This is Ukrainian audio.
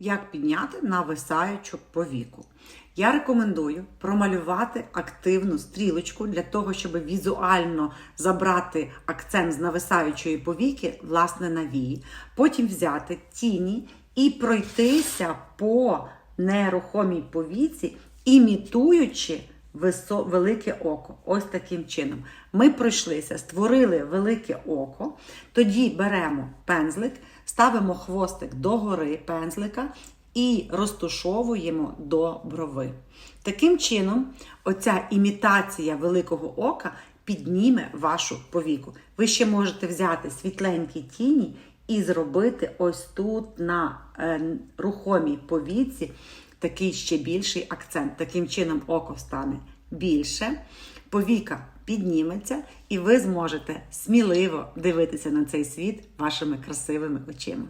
Як підняти нависаючу повіку. Я рекомендую промалювати активну стрілочку для того, щоб візуально забрати акцент з нависаючої повіки, власне, на вії. Потім взяти тіні і пройтися по нерухомій повіці, імітуючи велике око. Ось таким чином. Ми пройшлися, створили велике око. Тоді беремо пензлик, ставимо хвостик догори пензлика і розтушовуємо до брови. Таким чином, оця імітація великого ока підніме вашу повіку. Ви ще можете взяти світленькі тіні і зробити ось тут на е, рухомій повіці такий ще більший акцент. Таким чином око стане більше, повіка підніметься, і ви зможете сміливо дивитися на цей світ вашими красивими очима.